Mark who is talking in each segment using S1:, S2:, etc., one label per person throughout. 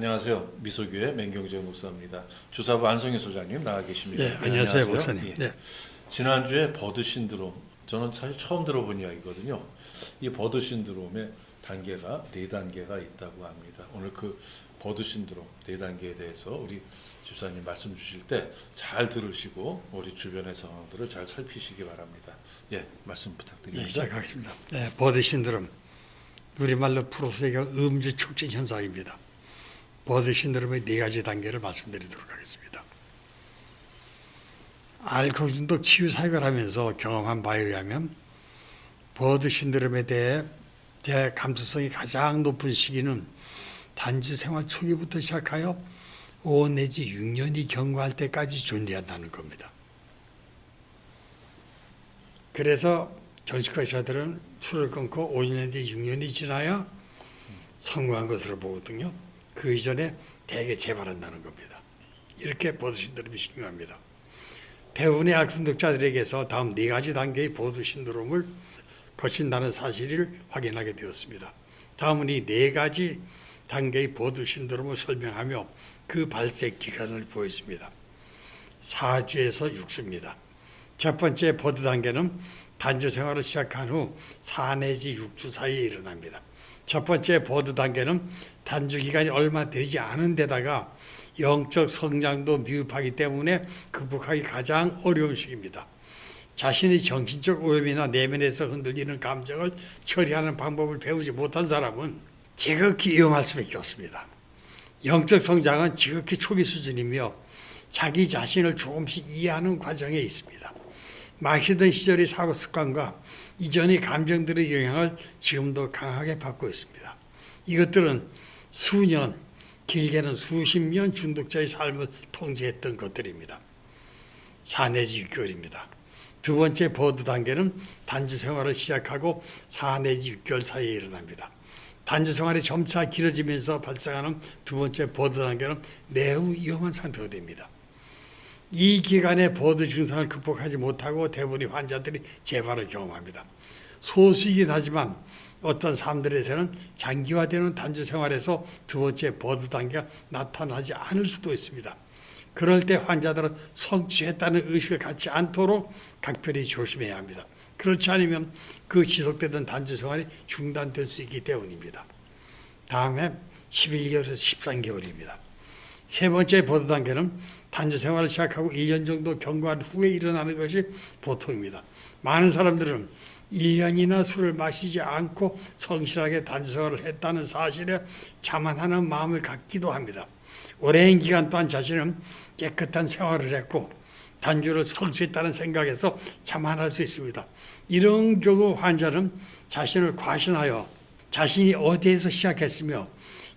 S1: 안녕하세요. 미소교회 맹경재 목사입니다. 주사부 안성희 소장님 나와 계십니다.
S2: 네, 안녕하세요, 목사님.
S1: 예.
S2: 네.
S1: 지난주에 버드 신드롬 저는 사실 처음 들어본 이야기거든요. 이 버드 신드롬의 단계가 네 단계가 있다고 합니다. 오늘 그 버드 신드롬 네 단계에 대해서 우리 집사님 말씀 주실 때 잘 들으시고 우리 주변의 상황들을 잘 살피시기 바랍니다. 예, 말씀
S2: 네,
S1: 부탁드립니다.
S2: 시작하겠습니다. 네, 버드 신드롬. 우리말로 프로세가 음주 촉진 현상입니다. 버드 신드롬의 네 가지 단계를 말씀드리도록 하겠습니다. 알코올 중독 치유 사역을 하면서 경험한 바에 의하면 버드 신드롬에 대해 대해 감수성이 가장 높은 시기는 단지 생활 초기부터 시작하여 5 내지 6년이 경과할 때까지 존재한다는 겁니다. 그래서 정신과 의사들은 술을 끊고 5년 내지 6년이 지나야 성공한 것으로 보거든요. 그 이전에 대개 재발한다는 겁니다. 이렇게 보드 신드롬이 중요합니다. 대부분의 알중독자들에게서 다음 네 가지 단계의 보드 신드롬을 거친다는 사실을 확인하게 되었습니다. 다음은 이 네 가지 단계의 보드 신드롬을 설명하며 그 발생 기간을 보였습니다. 4주에서 6주입니다. 첫 번째 보드 단계는 단주 생활을 시작한 후 4 내지 6주 사이에 일어납니다. 첫 번째 보드 단계는 단주 기간이 얼마 되지 않은 데다가 영적 성장도 미흡하기 때문에 극복하기 가장 어려운 시기입니다. 자신의 정신적 오염이나 내면에서 흔들리는 감정을 처리하는 방법을 배우지 못한 사람은 지극히 위험할 수밖에 없습니다. 영적 성장은 지극히 초기 수준이며 자기 자신을 조금씩 이해하는 과정에 있습니다. 마시던 시절의 사고 습관과 이전의 감정들의 영향을 지금도 강하게 받고 있습니다. 이것들은 수년, 길게는 수십 년 중독자의 삶을 통제했던 것들입니다. 4 내지 6개월입니다. 두 번째 보드 단계는 단주 생활을 시작하고 4 내지 6개월 사이에 일어납니다. 단주 생활이 점차 길어지면서 발생하는 두 번째 보드 단계는 매우 위험한 상태가 됩니다. 이 기간에 보드 증상을 극복하지 못하고 대부분의 환자들이 재발을 경험합니다. 소수이긴 하지만 어떤 사람들에서는 장기화되는 단주 생활에서 두 번째 보드 단계가 나타나지 않을 수도 있습니다. 그럴 때 환자들은 성취했다는 의식을 갖지 않도록 각별히 조심해야 합니다. 그렇지 않으면 그 지속되던 단주 생활이 중단될 수 있기 때문입니다. 다음에 11개월에서 13개월입니다. 세 번째 보도 단계는 단주 생활을 시작하고 1년 정도 경과한 후에 일어나는 것이 보통입니다. 많은 사람들은 1년이나 술을 마시지 않고 성실하게 생활을 했다는 사실에 자만하는 마음을 갖기도 합니다. 오랜 기간 동안 자신은 깨끗한 생활을 했고 단주를 성취했다는 생각에서 자만할 수 있습니다. 이런 경우 환자는 자신을 과신하여 자신이 어디에서 시작했으며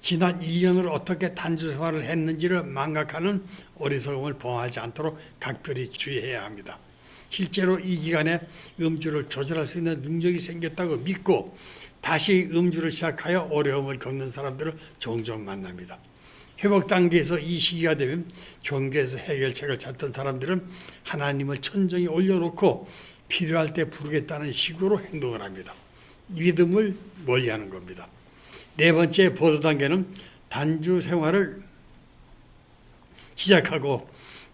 S2: 지난 1년을 어떻게 단주 생활을 했는지를 망각하는 어리석음을 범하지 않도록 각별히 주의해야 합니다. 실제로 이 기간에 음주를 조절할 수 있는 능력이 생겼다고 믿고 다시 음주를 시작하여 어려움을 겪는 사람들을 종종 만납니다. 회복 단계에서 이 시기가 되면 종교에서 해결책을 찾던 사람들은 하나님을 천정에 올려놓고 필요할 때 부르겠다는 식으로 행동을 합니다. 믿음을 멀리하는 겁니다. 네 번째 보도 단계는 단주 생활을 시작하고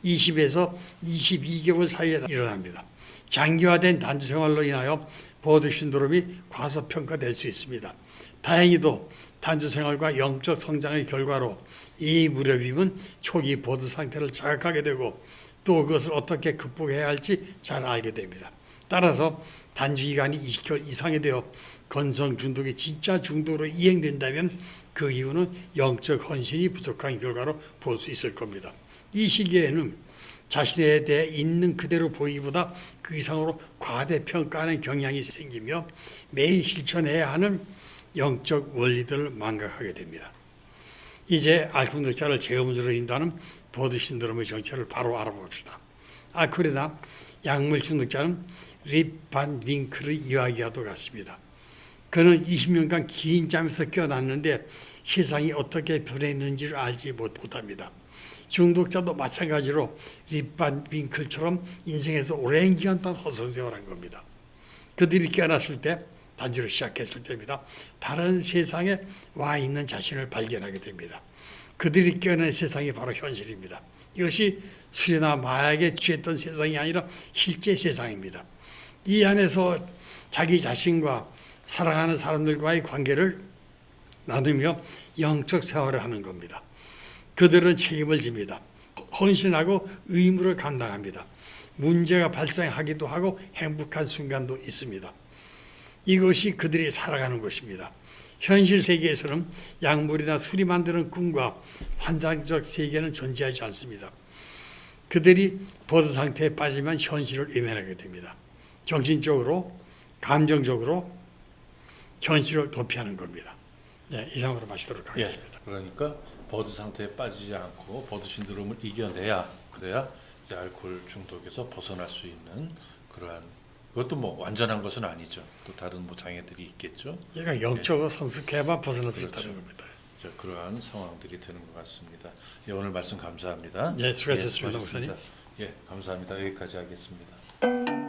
S2: 20에서 22개월 사이에 일어납니다. 장기화된 단주 생활로 인하여 보드 신드롬이 과소평가될 수 있습니다. 다행히도 단주 생활과 영적 성장의 결과로 이 무렵임은 초기 보드 상태를 자각하게 되고 또 그것을 어떻게 극복해야 할지 잘 알게 됩니다. 따라서 단주 기간이 20개월 이상이 되어 건성 중독이 진짜 중독으로 이행된다면 그 이유는 영적 헌신이 부족한 결과로 볼 수 있을 겁니다. 이 시기에는 자신에 대해 있는 그대로 보이기보다 그 이상으로 과대평가하는 경향이 생기며 매일 실천해야 하는 영적 원리들을 망각하게 됩니다. 이제 알코올자를 재음주로 인도하는 보드 신드롬의 정체를 바로 알아봅시다. 알코올이나 약물 중독자는 립 반 윙크를 이야기와도 같습니다. 그는 20년간 긴 잠에서 깨어났는데 세상이 어떻게 변했는지를 알지 못합니다. 중독자도 마찬가지로 립반 윙클처럼 인생에서 오랜 기간 동안 허송세월한 겁니다. 그들이 깨어났을 때 단주를 시작했을 때입니다. 다른 세상에 와 있는 자신을 발견하게 됩니다. 그들이 깨어난 세상이 바로 현실입니다. 이것이 술이나 마약에 취했던 세상이 아니라 실제 세상입니다. 이 안에서 자기 자신과 사랑하는 사람들과의 관계를 나누며 영적 생활을 하는 겁니다. 그들은 책임을 집니다. 헌신하고 의무를 감당합니다. 문제가 발생하기도 하고 행복한 순간도 있습니다. 이것이 그들이 살아가는 것입니다. 현실 세계에서는 약물이나 술이 만드는 꿈과 환상적 세계는 존재하지 않습니다. 그들이 버드 상태에 빠지면 현실을 외면하게 됩니다. 정신적으로, 감정적으로 현실을 도피하는 겁니다. 네, 이상으로 마치도록
S1: 예.
S2: 하겠습니다.
S1: 그러니까 버드 상태에 빠지지 않고 버드 신드롬을 이겨내야 그래야 이제 알코올 중독에서 벗어날 수 있는 그러한 그것도 뭐 완전한 것은 아니죠. 또 다른 뭐 장애들이 있겠죠.
S2: 얘가 영적으로 성숙해야만 벗어날 수
S1: 그렇죠.
S2: 있다는 겁니다.
S1: 자, 그러한 상황들이 되는 것 같습니다. 예, 오늘 말씀 감사합니다.
S2: 네, 수고하셨습니다,
S1: 예, 수고하셨습니다. 예, 감사합니다. 여기까지 하겠습니다.